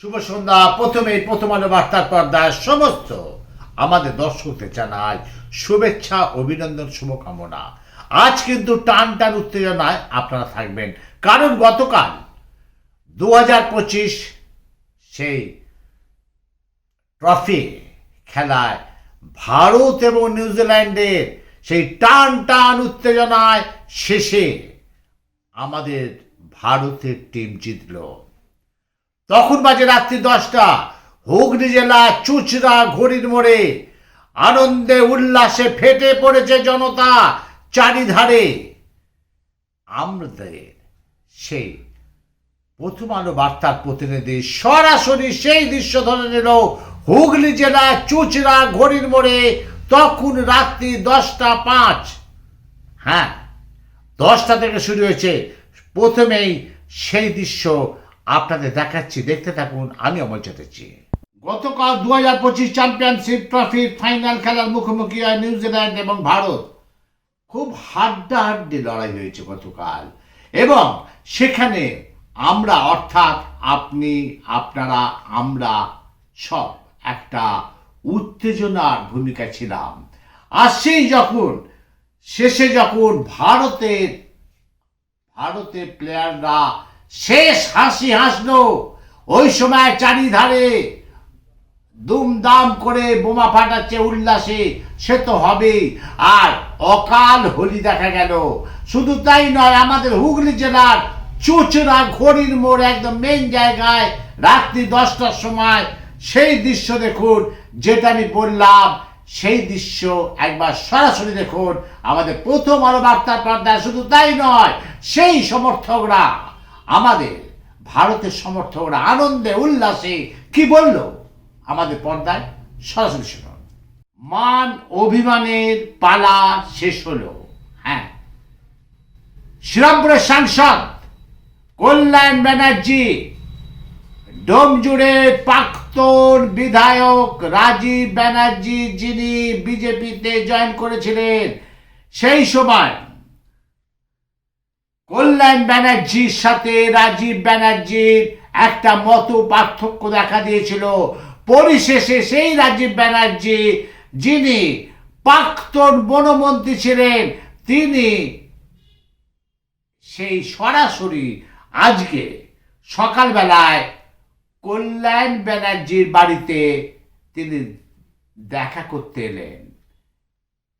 শুভ সন্ধ্যা। প্রথমে প্রথম আলো বার্তার পর্দায় সমস্ত আমাদের দর্শকদের জানাই শুভেচ্ছা, অভিনন্দন, শুভকামনা। আজ কিন্তু টান টান উত্তেজনায় আপনারা থাকবেন। কারণ গতকাল দু হাজার পঁচিশ সেই ট্রফি খেলায় ভারত এবং নিউজিল্যান্ডের সেই টান টান উত্তেজনায় শেষে আমাদের ভারতের টিম জিতলো। তখন বাজে রাত্রি দশটা। হুগলি জেলা চুচড়া ঘড়ির মোড়ে আনন্দে উল্লাসে ফেটে পড়েছে জনতা চারিধারে। আমাদের সেই প্রথম আলো বার্তার প্রতিনিধি সরাসরি সেই দৃশ্য ধরে নিল হুগলি জেলা চুচড়া ঘড়ির মোড়ে তখন রাত্রি দশটা পাঁচ। হ্যাঁ দশটা থেকে শুরু হয়েছে। প্রথমেই সেই দৃশ্য আপনাদের দেখাচ্ছি, দেখতে থাকুন, আমি অমল চ্যাটার্জি। গতকাল দু হাজার পঁচিশ চ্যাম্পিয়নশিপ ট্রফির ফাইনাল খেলার মুখোমুখি হয় নিউজিল্যান্ড এবং ভারত। খুব হাড্ডাহাড্ডি লড়াই হয়েছে গতকাল। এবং সেখানে আমরা, অর্থাৎ আপনি, আপনারা, আমরা সব একটা উত্তেজনার ভূমিকা ছিলাম। আর সেই যখন, শেষে যখন ভারতের ভারতের প্লেয়াররা শেষ হাসি হাসলো। ওই সময় চারিধারে দুমদাম করে বোমা ফাটাচ্ছে উল্লাসে, সে তো হবেই। আর অকাল হোলি দেখা গেল। শুধু তাই নয়, আমাদের হুগলি জেলার চুচড়া ঘড়ির মোড় একদম মেন জায়গায় রাত্রি দশটার সময়। সেই দৃশ্য দেখুন, যেটা আমি বললাম, সেই দৃশ্য একবার সরাসরি দেখুন। আমাদের প্রথম আলো বার্তার পর্দায় শুধু তাই নয়, সেই সমর্থকরা আমাদের ভারতের সমর্থকরা আনন্দে উল্লাসে কি বলল? আমাদের পর্দায় সরাসরি শুনুন। মান অভিমানের পালা শেষ হলো। হ্যাঁ। শ্রীরামপুরের সাংসদ কল্যাণ ব্যানার্জি, ডোমজুড়ে প্রাক্তন বিধায়ক রাজীব ব্যানার্জি যিনি বিজেপিতে জয়েন করেছিলেন, সেই সময় কল্যাণ ব্যানার্জির সাথে রাজীব ব্যানার্জির একটা মত পার্থক্য দেখা দিয়েছিল। পরিশেষে সেই রাজীব ব্যানার্জি, যিনি প্রাক্তন বনমন্ত্রী ছিলেন, তিনি সেই সরাসরি আজকে সকালবেলায় কল্যাণ ব্যানার্জির বাড়িতে তিনি দেখা করতে এলেন।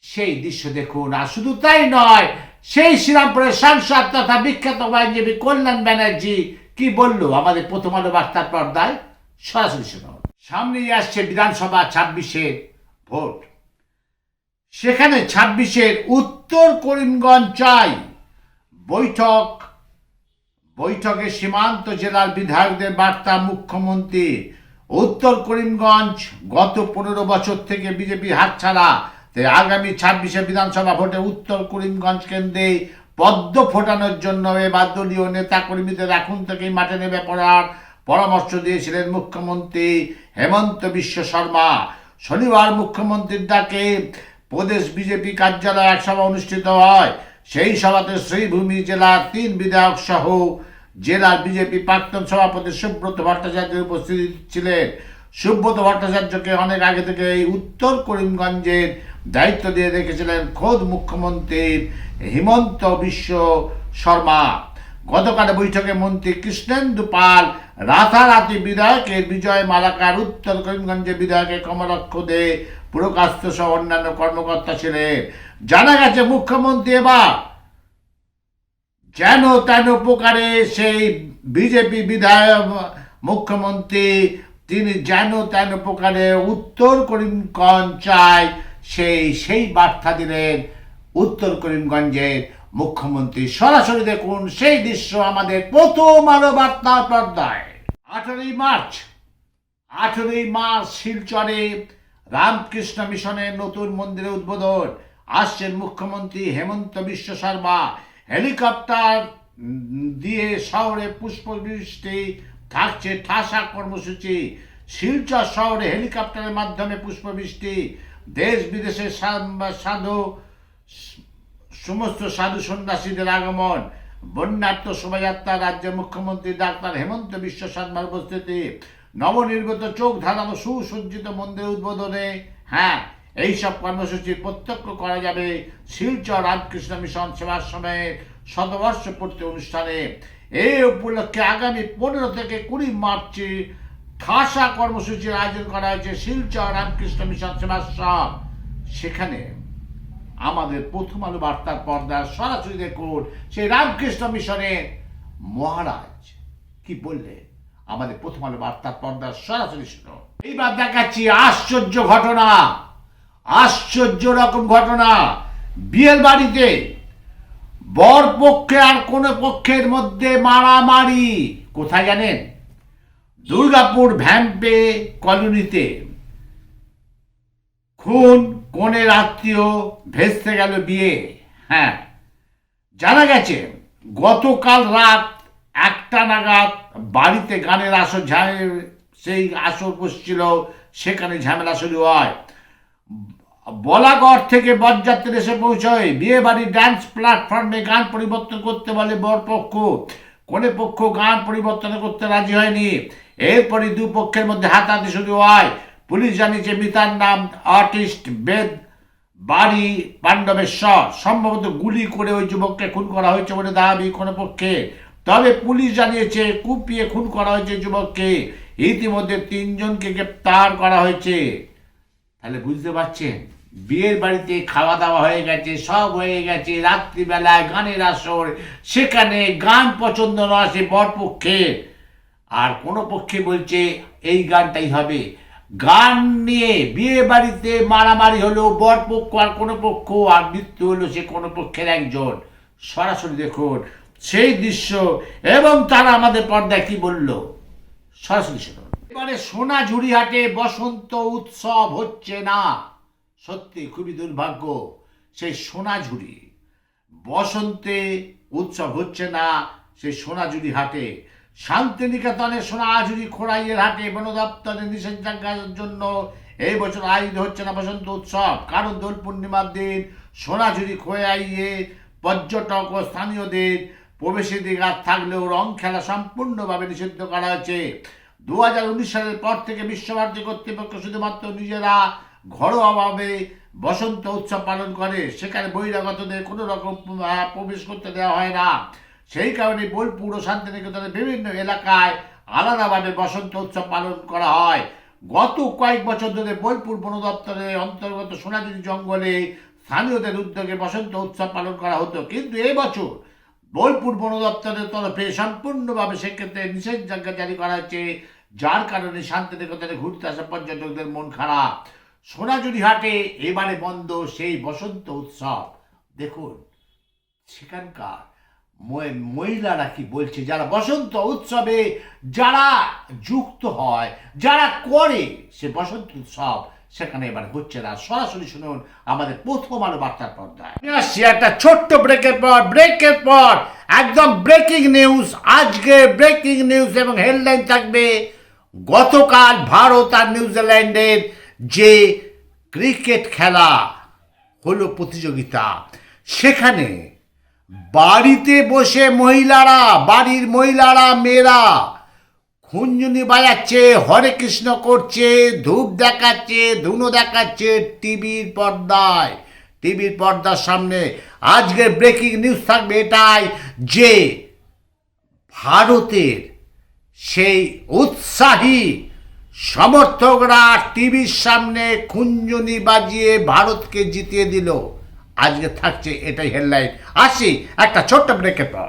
সেই দৃশ্য দেখুন। আর শুধু তাই নয় সেই শ্রীরামপুরের সাংসদ তথা বিখ্যাত আইনজীবী কল্যাণ ব্যানার্জি কি বলল আমাদের প্রথম আলো বার্তার পর্দায়? সরাসরি শুনুন। সামনেই আসছে বিধানসভা ছাব্বিশের ভোট। সেখানে ছাব্বিশের উত্তর করিমগঞ্জ চাই। বৈঠক, বৈঠকে সীমান্ত জেলার বিধায়কদের বার্তা মুখ্যমন্ত্রী। উত্তর করিমগঞ্জ গত পনেরো বছর থেকে বিজেপি হাতছাড়া আগামী ছাব্বিশে বিধানসভা ভোটে উত্তর করিমগঞ্জ কেন্দ্রে পদ্ম ফোটানোর জন্য এবার দলীয় নেতা কর্মীদের এখন থেকেই মাঠে নেমে পড়ার পরামর্শ দিয়েছিলেন মুখ্যমন্ত্রী হেমন্ত বিশ্ব শর্মা। শনিবার মুখ্যমন্ত্রীর ডাকে প্রদেশ বিজেপি কার্যালয়ে এক সভা অনুষ্ঠিত হয়। সেই সভাতে শ্রীভূমি জেলার তিন বিধায়ক সহ জেলার বিজেপি প্রাক্তন সভাপতি সুব্রত ভট্টাচার্য উপস্থিত ছিলেন। সুব্রত ভট্টাচার্যকে অনেক আগে থেকে এই উত্তর করিমগঞ্জের দায়িত্ব দিয়ে রেখেছিলেন খোদ মুখ্যমন্ত্রীর হিমন্ত বিশ্ব শর্মা। গতকাল বৈঠকে মন্ত্রী কৃষ্ণেন্দু পাল রাতারাতি বিধায়কের বিজয় মালাকার উত্তর করিমগঞ্জের বিধায়কের কমলক্ষ দে পুরকাস্ত সহ অন্যান্য কর্মকর্তা ছিলেন। জানা গেছে মুখ্যমন্ত্রী এবার যেন তেন প্রকারে সেই বিজেপি বিধায়ক মুখ্যমন্ত্রী তিনি যেন তেন প্রকারে উত্তর করিমগঞ্জ চায়, সেই সেই বার্তা দিলেন উত্তর করিমগঞ্জের মুখ্যমন্ত্রী। সরাসরি দেখুন, সেই দৃশ্য আমাদের প্রথম আলো বার্তা পর্দায়। আঠারোই মার্চ, আঠেরোই মার্চ শিলচরে রামকৃষ্ণ মিশনের নতুন মন্দিরের উদ্বোধন আসছেন মুখ্যমন্ত্রী হেমন্ত বিশ্ব শর্মা। হেলিকপ্টার দিয়ে শহরে পুষ্পবৃষ্টি থাকছে ঠাসা কর্মসূচি। শিলচর শহরে হেলিকপ্টারের মাধ্যমে পুষ্পবৃষ্টি। দেশ বিদেশের সাধু, সমস্ত সাধু সন্ন্যাসীদের আগমন। বন্যার্থ শোভাযাত্রা রাজ্যের মুখ্যমন্ত্রী ডাক্তার হেমন্ত বিশ্ব শর্মার উপস্থিতি। নবনির্গত চোখ ধাঁধানো সুসজ্জিত মন্দির উদ্বোধনে। হ্যাঁ এইসব কর্মসূচি প্রত্যক্ষ করা যাবে শিলচর রামকৃষ্ণ মিশন সেবাশ্রমের শতবর্ষ পূর্তি অনুষ্ঠানে। এই উপলক্ষে আগামী পনেরো থেকে কুড়ি মার্চে খাসা কর্মসূচির আয়োজন করা হয়েছে শিলচর রামকৃষ্ণ মিশন সেবাশ্রম সেখানে আমাদের প্রথম আলো বার্তার পর্দা সরাসরি দেখুন সেই রামকৃষ্ণ মিশনের মহারাজ। কি বললে? আমাদের প্রথম আলো বার্তার পর্দা সরাসরি শুনো এইবার দেখাচ্ছি আশ্চর্য ঘটনা। আশ্চর্য রকম ঘটনা। বিয়ের বাড়িতে বর পক্ষে আর কোন পক্ষের মধ্যে মারামারি। কোথায় জানেন? দুর্গাপুর ভ্যাম্পে কলোনিতে। খুন, কনের আত্মীয় ভেস্তে গেল বিয়ে। হ্যাঁ জানা গেছে, গতকাল রাত একটা নাগাদ বাড়িতে গানের আসর ঝা- সেই আসর বসছিল, সেখানে ঝামেলা শুরু হয়। বলাগড় থেকে বরযাত্রী এসে পৌঁছয়। বিয়ে বাড়ি ড্যান্স প্ল্যাটফর্মে গান পরিবর্তন করতে বলে বরপক্ষ কোনে পক্ষ গান পরিবর্তন করতে রাজি হয়নি। এরপরই দু পক্ষের মধ্যে হাতাহাতি শুরু হয়। পুলিশ জানিয়েছে, মিতার নাম আর্টিস্ট বেদ বাড়ি পাণ্ডবেশ্বর সম্ভবত গুলি করে ওই যুবককে খুন করা হয়েছে বলে দাবি কোনো পক্ষে। তবে পুলিশ জানিয়েছে, কুপিয়ে খুন করা হয়েছে যুবককে। ইতিমধ্যে তিনজনকে গ্রেপ্তার করা হয়েছে। তাহলে বুঝতে পারছেন? বিয়ের বাড়িতে খাওয়া দাওয়া হয়ে গেছে, সব হয়ে গেছে, রাত্রিবেলায় গানের আসর, সেখানে গান পছন্দ নয় সে বরপক্ষে আর কোনো পক্ষে বলছে, এই গানটাই হবে। গান নিয়ে বিয়ে বাড়িতে মারামারি হলো বরপক্ষ আর কোনো পক্ষ, আর মৃত্যু হলো সে কোনো পক্ষের একজন। সরাসরি দেখুন, সেই দৃশ্য, এবং তারা আমাদের পর্দায় কি বলল? সরাসরি শুনুন। এবারে সোনাঝুরি হাটে বসন্ত উৎসব হচ্ছে না। সত্যি খুবই দুর্ভাগ্য, সেই সোনাঝুরি। বসন্তে উৎসব হচ্ছে না সেই সোনাঝুরি হাটে। শান্তিনিকেতনে সোনাঝুরি খোড়াইয়ের হাটে বন দপ্তরের নিষেধাজ্ঞার জন্য এই বছর আয়োজিত হচ্ছে না বসন্ত উৎসব। কারণ দোল পূর্ণিমার দিন সোনাঝুরি খোয়াইয়ে পর্যটক ও স্থানীয়দের প্রবেশাধিকার থাকলেও রং খেলা সম্পূর্ণভাবে নিষিদ্ধ করা হয়েছে। দু হাজার উনিশ সালের পর থেকে বিশ্বভারতী কর্তৃপক্ষ শুধুমাত্র নিজেরা ঘরোয়াভাবে বসন্ত উৎসব পালন করে। সেখানে বহিরাগতদের কোনো রকম প্রবেশ করতে দেওয়া হয় না। সেই কারণে বোলপুর ও শান্তিনিকেতনের বিভিন্ন এলাকায় আলাদাভাবে বসন্ত উৎসব পালন করা হয়। গত কয়েক বছর ধরে বোলপুর বন দপ্তরের অন্তর্গত সোনাঝুরি জঙ্গলে স্থানীয়দের উদ্যোগে বসন্ত উৎসব পালন করা হতো। কিন্তু এই বছর বোলপুর বন দপ্তরের তরফে সম্পূর্ণভাবে সেক্ষেত্রে নিষেধাজ্ঞা জারি করা হয়েছে, যার কারণে শান্তিনিকেতনে ঘুরতে আসা পর্যটকদের মন খারাপ। সোনাঝুরি হাটে এবারে বন্ধ সেই বসন্ত উৎসব। দেখুন, সেখানকার মহিলারা কি বলছে? যারা বসন্ত উৎসবে, যারা যুক্ত হয়, যারা করে সে বসন্ত উৎসব, সেখানে এবার হচ্ছে না। সরাসরি শুনুন আমাদের প্রথম আলো বার্তার পর্দায়। আসছি একটা ছোট্ট ব্রেকের পর ব্রেকের পর একদম ব্রেকিং নিউজ আজকে ব্রেকিং নিউজ এবং হেডলাইন থাকবে, গতকাল ভারত আর নিউজিল্যান্ডের যে ক্রিকেট খেলা হলো প্রতিযোগিতা, সেখানে বাড়িতে বসে মহিলারা, বাড়ির মহিলারা, মেয়েরা খুঞ্জুনি বাজাচ্ছে, হরে কৃষ্ণ করছে, ধূপ দেখাচ্ছে, ধুনো দেখাচ্ছে টিভির পর্দায়। টিভির পর্দার সামনে আজকের ব্রেকিং নিউজ থাকবে এটাই যে ভারতের সেই উৎসাহী সমর্থকরা টিভির সামনে খুঞ্জনি বাজিয়ে ভারতকে জিতিয়ে দিল। আজকে থাকছে এটাই হেডলাইন আসি, একটা ছোট্ট ব্রেকের পর।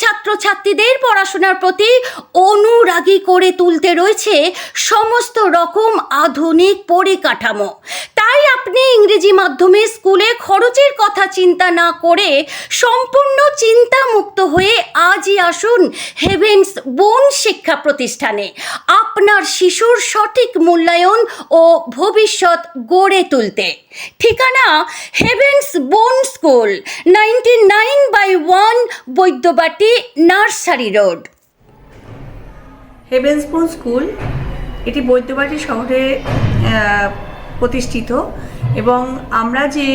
ছাত্রছাত্রীদের পড়াশোনার প্রতি অনুরাগী করে তুলতে রয়েছে সমস্ত রকম আধুনিক পরিকাঠামো। তাই আপনি ইংরেজি মাধ্যমে স্কুলে খরচের কথা চিন্তা না করে সম্পূর্ণ চিন্তামুক্ত হয়ে আজই আসুন হেভেন্স বোন শিক্ষা প্রতিষ্ঠানে। আপনার শিশুর সঠিক মূল্যায়ন ও ভবিষ্যৎ গড়ে তুলতে। ঠিকানা Heavens Born school ninety nine by one Baidyabati nursery road. হেভেন্সপুর school এটি বৈদ্যবাটি শহরে প্রতিষ্ঠিত এবং আমরা যে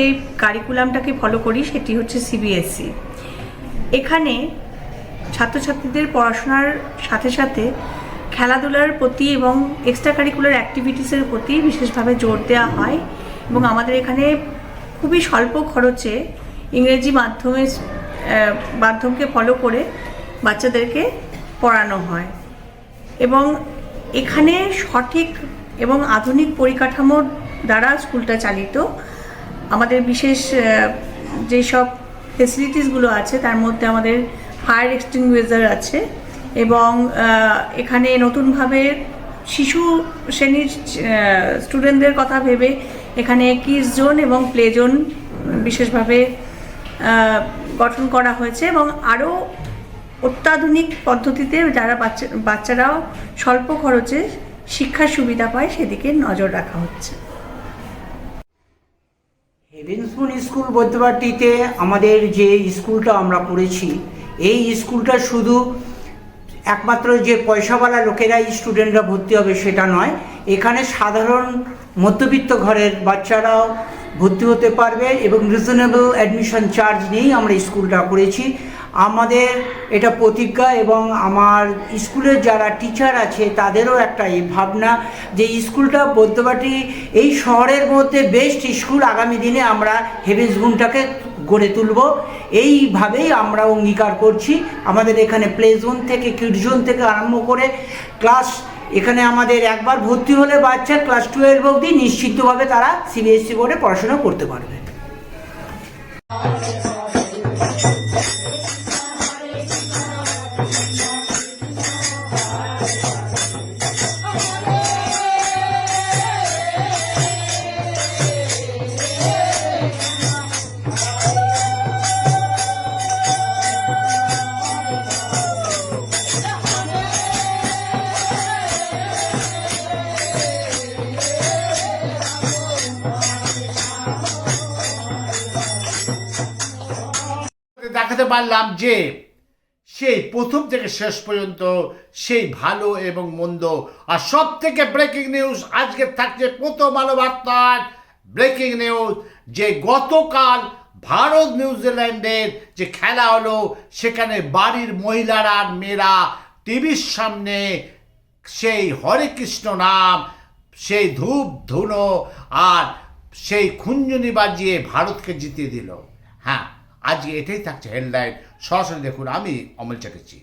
কারিকুলামটাকে ফলো করি সেটি হচ্ছে সিবিএসসি এখানে ছাত্রছাত্রীদের পড়াশোনার সাথে সাথে খেলাধুলার প্রতি এবং এক্সট্রা কারিকুলার অ্যাক্টিভিটিসের প্রতি বিশেষভাবে জোর দেওয়া হয়। এবং আমাদের এখানে খুবই স্বল্প খরচে ইংরেজি মাধ্যমে মাধ্যমকে ফলো করে বাচ্চাদেরকে পড়ানো হয়। এবং এখানে সঠিক এবং আধুনিক পরিকাঠামোর দ্বারা স্কুলটা চালিত। আমাদের বিশেষ যেসব ফেসিলিটিসগুলো আছে, তার মধ্যে আমাদের ফায়ার এক্সটিংগুইজার আছে এবং এখানে নতুনভাবে শিশু, শ্রেণির স্টুডেন্টদের কথা ভেবে এখানে কিস জোন এবং প্লে জোন বিশেষভাবে গঠন করা হয়েছে এবং আরও অত্যাধুনিক পদ্ধতিতে যারা বাচ্চা, বাচ্চারাও স্বল্প খরচে শিক্ষার সুবিধা পায় সেদিকে নজর রাখা হচ্ছে। হেভেনসপুন স্কুল বৈদ্যবাটিতে আমাদের যে স্কুলটা আমরা পড়েছি, এই স্কুলটা শুধু একমাত্র যে পয়সাওয়ালা লোকেরাই স্টুডেন্টরা ভর্তি হবে সেটা নয়, এখানে সাধারণ মধ্যবিত্ত ঘরের বাচ্চারাও ভর্তি হতে পারবে এবং রিজনেবল অ্যাডমিশন চার্জ নিয়েই আমরা স্কুলটা করেছি। আমাদের এটা প্রতিজ্ঞা এবং আমার স্কুলের যারা টিচার আছে, তাদেরও একটা এই ভাবনা যে স্কুলটা বৈদ্যবাটি এই শহরের মধ্যে বেস্ট স্কুল আগামী দিনে আমরা হেভেন্সবুনটাকে গড়ে তুলব। এইভাবেই আমরা অঙ্গীকার করছি। আমাদের এখানে প্লে জোন থেকে কিড জোন থেকে আরম্ভ করে ক্লাস এখানে আমাদের একবার ভর্তি হলে বাচ্চা ক্লাস টুয়েলভ অবধি নিশ্চিতভাবে তারা সিবিএসসি বোর্ডে পড়াশোনা করতে পারবে। পারলাম যে সেই প্রথম থেকে শেষ পর্যন্ত সেই ভালো এবং মন্দ আর সব থেকে ব্রেকিং নিউজ আজকে থাকছে প্রথম আলো বার্তার ব্রেকিং নিউজ যে গতকাল ভারত নিউজিল্যান্ডের যে খেলা হলো, সেখানে বাড়ির মহিলারা মেয়েরা টিভির সামনে সেই হরে কৃষ্ণ নাম, সেই ধূপ, ধুনো আর সেই খুঞ্জনি বাজিয়ে ভারতকে জিতিয়ে দিল। হ্যাঁ। আজকে এটাই থাকছে হেডলাইন সরাসরি দেখুন আমি অমল চ্যাটার্জি।